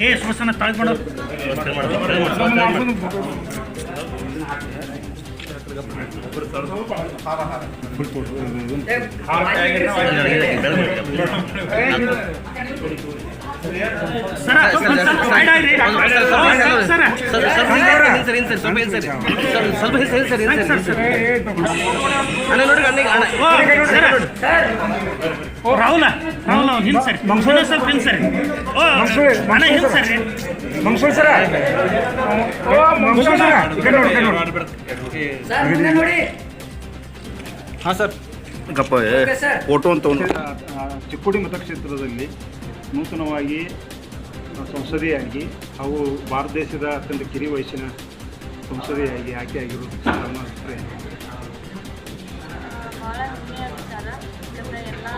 ಏ ಶ್ವಸನ ತಾಳ್ಕೊಂಡು ಸರ sir sir sir Rahul sir Hind ಸರಿ ಮಂಗಸೂರ ಸ್ವಲ್ಪ ಹಿಂದ್ ಸರಿ ಓ ಮನೆ ಹಿಂದ್ ಸರ್ ಮಂಗಸೂರ್ ಸರ ಓ ಮಂಗಸೂರ್ ಸರ ನೋಡಿ ಹಾಂ ಸರ್ ಗಪ್ಪ ಫೋಟೋ ಅಂತ ಚಿಕ್ಕೋಡಿ ಮತಕ್ಷೇತ್ರದಲ್ಲಿ ನೂತನವಾಗಿ ಸಂಸದೆಯಾಗಿ ಅವು ಭಾರತ ದೇಶದ ಅತ್ಯಂತ ಕಿರಿ ವಯಸ್ಸಿನ ಸಂಸದೆಯಾಗಿ ಆಯ್ಕೆಯಾಗಿರುವುದು ನಮ್ಮ ಅಭಿಪ್ರಾಯ ಭಾಳ ವಿಚಾರ ಎಲ್ಲ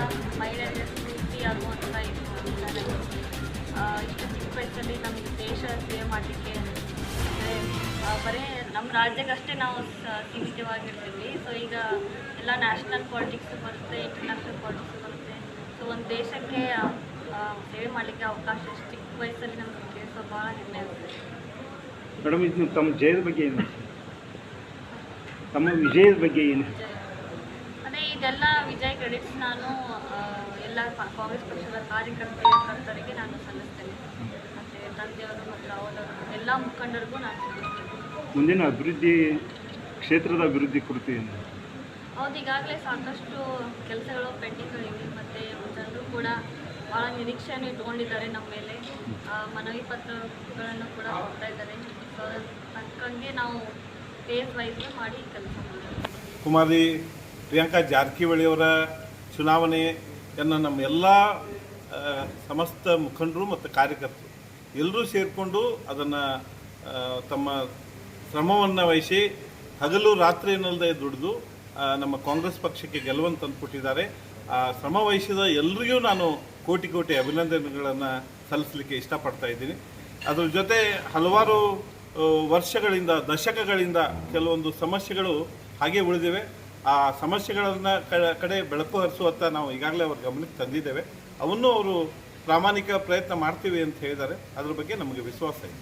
ದೇಶ ಸೇವೆ ಮಾಡಲಿಕ್ಕೆ ಬರೀ ನಮ್ಮ ರಾಜ್ಯಕ್ಕಷ್ಟೇ ನಾವು ಸೀಮಿತವಾಗಿರ್ತೀವಿ ಸೊ ಈಗ ಎಲ್ಲ ನ್ಯಾಷನಲ್ ಪಾಲಿಟಿಕ್ಸ್ ಬರುತ್ತೆ ಇಂಟರ್ನ್ಯಾಷನಲ್ ಪಾಲಿಟಿಕ್ಸ್ ಬರುತ್ತೆ ಸೊ ಒಂದು ದೇಶಕ್ಕೆ ಸೇವೆ ಮಾಡಲಿಕ್ಕೆ ಅವಕಾಶ ಚಿಕ್ಕ ವಯಸ್ಸಲ್ಲಿ ನಮಗೆ ಸಿಕ್ಕಿದೆ ಸೊ ಭಾಳ ಹೆಮ್ಮೆ ಆಗುತ್ತೆ. ಮೇಡಮ್ ಇದು ತಮ್ಮ ಜಯದ ಬಗ್ಗೆ ಏನು? ತಮ್ಮ ವಿಜಯದ ಬಗ್ಗೆ ಏನು? ಅದೇ ಇದೆಲ್ಲ ವಿಜಯ್ ಕ್ರೆಡಿಟ್ಸ್ ನಾನು ಎಲ್ಲ ಕಾಂಗ್ರೆಸ್ ಪಕ್ಷದ ಕಾರ್ಯಕರ್ತರಿಗೆ ಕರ್ತರಿಗೆ ನಾನು ಸಲ್ಲಿಸ್ತೇನೆ. ಮತ್ತೆ ತಂದೆಯವರು ಮತ್ತು ಅವರವರು ಎಲ್ಲ ಮುಖಂಡರಿಗೂ ನಾನು ಸಲ್ಲಿಸ್ತೇನೆ. ಮುಂದಿನ ಅಭಿವೃದ್ಧಿ ಕ್ಷೇತ್ರದ ಅಭಿವೃದ್ಧಿ ಕುರಿತು ಏನು? ಹೌದು ಈಗಾಗಲೇ ಸಾಕಷ್ಟು ಕೆಲಸಗಳು ಪೆಂಡಿಂಗ್ಗಳಿವೆ ಮತ್ತು ಜನರು ಕೂಡ ಭಾಳ ನಿರೀಕ್ಷೆಯನ್ನು ಇಟ್ಕೊಂಡಿದ್ದಾರೆ ನಮ್ಮ ಮೇಲೆ. ಮನವಿ ಪತ್ರಗಳನ್ನು ಕೂಡ ಕೊಡ್ತಾ ಇದ್ದಾರೆ. ಸೊ ತಕ್ಕಂಗೆ ನಾವು ಫೇಸ್ ವೈಸ್ ಮಾಡಿ ಕೆಲಸ ಮಾಡ್ತೀವಿ. ಕುಮಾರಿ, ಪ್ರಿಯಾಂಕಾ ಜಾರಕಿಹೊಳಿಯವರ ಚುನಾವಣೆಯನ್ನು ನಮ್ಮ ಎಲ್ಲ ಸಮಸ್ತ ಮುಖಂಡರು ಮತ್ತು ಕಾರ್ಯಕರ್ತರು ಎಲ್ಲರೂ ಸೇರಿಕೊಂಡು ಅದನ್ನು ತಮ್ಮ ಶ್ರಮವನ್ನು ವಹಿಸಿ ಹಗಲು ರಾತ್ರಿ ದುಡಿದು ನಮ್ಮ ಕಾಂಗ್ರೆಸ್ ಪಕ್ಷಕ್ಕೆ ಗೆಲುವನ್ನು ತಂದುಕೊಟ್ಟಿದ್ದಾರೆ ಆ ಶ್ರಮ ವಹಿಸಿದ ಎಲ್ರಿಗೂ ನಾನು ಕೋಟಿ ಕೋಟಿ ಅಭಿನಂದನೆಗಳನ್ನು ಸಲ್ಲಿಸಲಿಕ್ಕೆ ಇಷ್ಟಪಡ್ತಾ ಇದ್ದೀನಿ. ಅದ್ರ ಜೊತೆ ಹಲವಾರು ವರ್ಷಗಳಿಂದ, ದಶಕಗಳಿಂದ ಕೆಲವೊಂದು ಸಮಸ್ಯೆಗಳು ಹಾಗೆ ಉಳಿದಿವೆ. ಆ ಸಮಸ್ಯೆಗಳನ್ನು ಕಡೆ ಬೆಳಕು ಹರಿಸುವತ್ತ ನಾವು ಈಗಾಗಲೇ ಅವ್ರ ಗಮನಕ್ಕೆ ತಂದಿದ್ದೇವೆ. ಅವನ್ನು ಅವರು ಪ್ರಾಮಾಣಿಕ ಪ್ರಯತ್ನ ಮಾಡ್ತೀವಿ ಅಂತ ಹೇಳಿದ್ದಾರೆ. ಅದ್ರ ಬಗ್ಗೆ ನಮಗೆ ವಿಶ್ವಾಸ ಇದೆ.